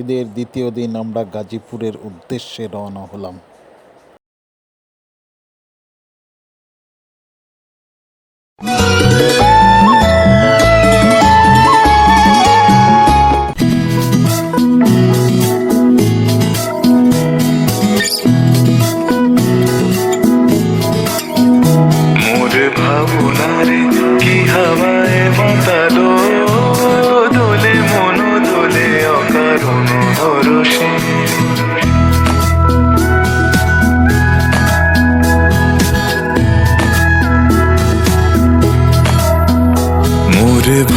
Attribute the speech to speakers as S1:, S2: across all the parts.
S1: ঈদের দ্বিতীয় দিন আমরা গাজীপুরের উদ্দেশ্যে রওনা হলাম।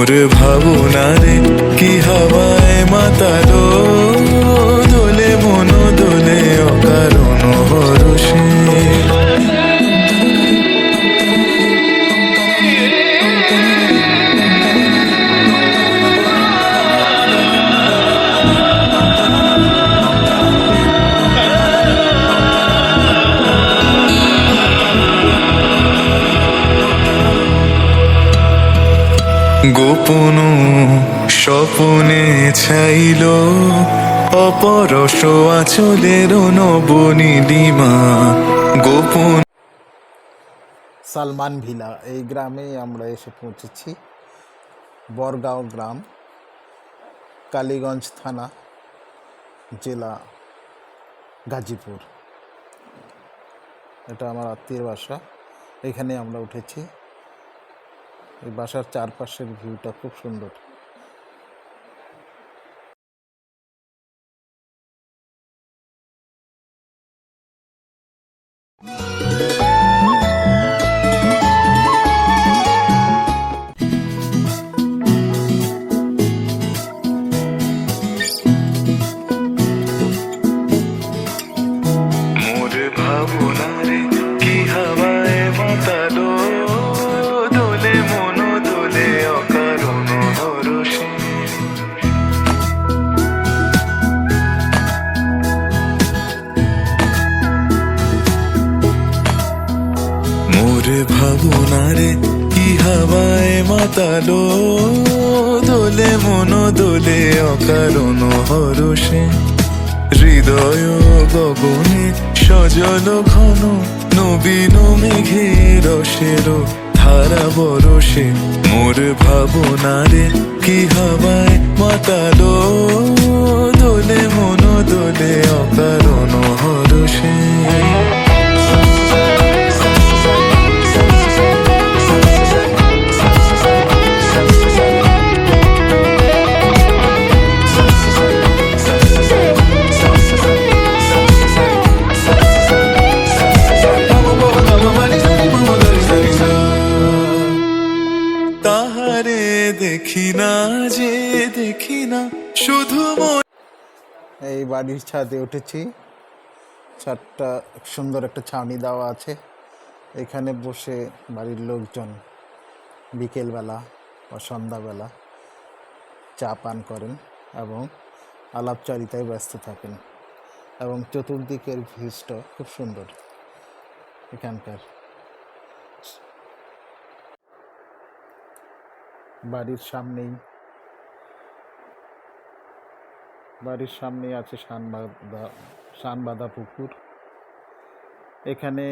S2: মোর ভাবনারে কি হাওয়ায় মাতালো গোপন স্বপনে ছাইল অপরস আচলের নবনীলিমা, গোপন
S1: সালমান ভিলা, এই গ্রামে আমরা এসে পৌঁছেছি। বরগাঁও গ্রাম, কালীগঞ্জ থানা, জেলা গাজীপুর। এটা আমার আত্মীয়ের বাসা, এখানে আমরা উঠেছি। এই বাসার চারপাশের ভিউটা খুব সুন্দর।
S2: ভাবনারে কি হাওয়ায় মাতালো দোলে মন দোলে অকারণ হরষে হৃদয় গগনে সজল ঘন নবীন মেঘে রসের ধারা বরসে মোর ভাবনারে কি হাওয়ায় মাতালো দোলে মন দোলে অকারণ হরষে
S1: এই বাড়ির ছাদে উঠেছি। ছাদটা সুন্দর একটা ছাউনি দেওয়া আছে। এখানে বসে বাড়ির লোকজন বিকেলবেলা বা সন্ধ্যাবেলা চা পান করেন এবং আলাপচারিতায় ব্যস্ত থাকেন এবং চতুর্দিকের ভিউজটা খুব সুন্দর এখানকার। বাড়ির সামনেই বাড়ির সামনে আছে শানবাদা শানবাদা পুকুর। এখানে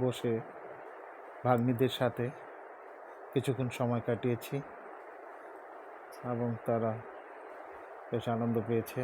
S1: বসে ভাগ্নিদের সাথে কিছুক্ষণ সময় কাটিয়েছি এবং তারা বেশ আনন্দ পেয়েছে।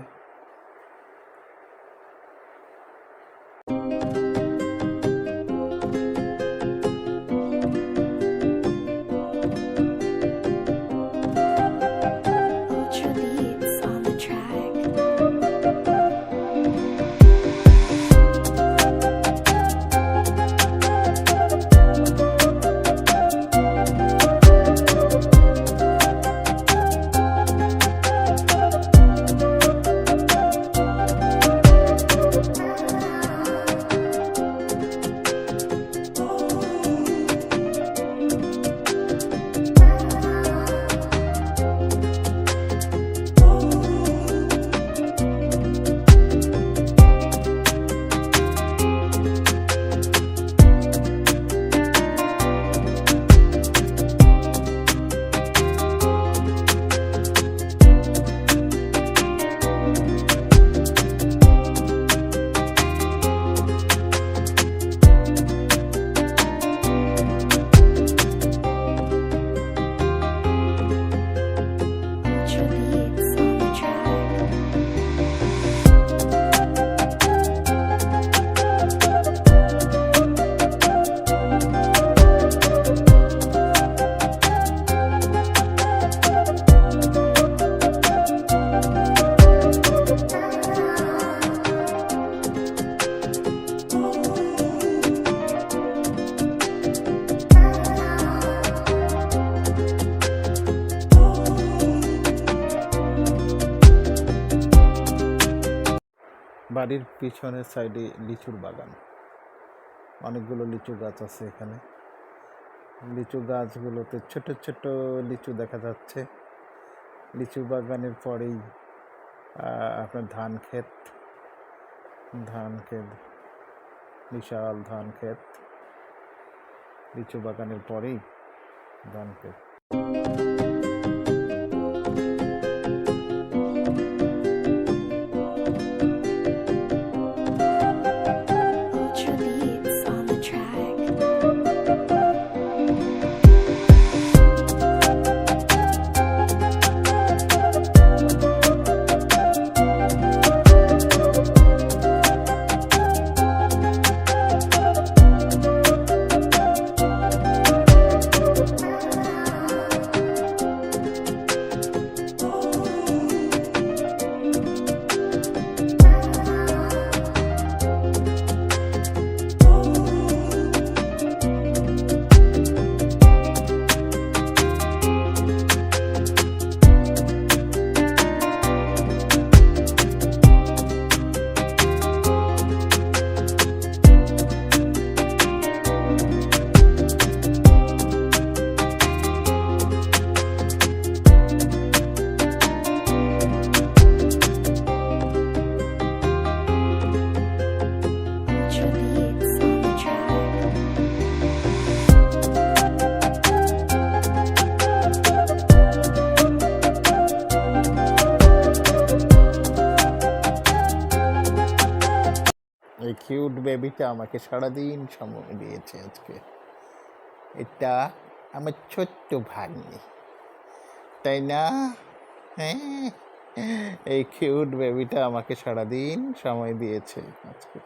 S1: বাড়ির পিছনের সাইডে লিচুর বাগান। অনেকগুলো লিচু গাছ আছে এখানে। লিচু গাছগুলোতে ছোট ছোট লিচু দেখা যাচ্ছে। লিচু বাগানের পরেই আপনার ধান ক্ষেত ধান ক্ষেত, বিশাল ধান ক্ষেত। লিচু বাগানের পরেই ধান ক্ষেত। কিউট বেবিটা আমাকে সারাদিন সময় দিয়েছে আজকে। এটা আমার ছোট্ট ভাগ্নি। তাই না? হ্যাঁ এই কিউট বেবিটা আমাকে সারাদিন সময় দিয়েছে আজকে।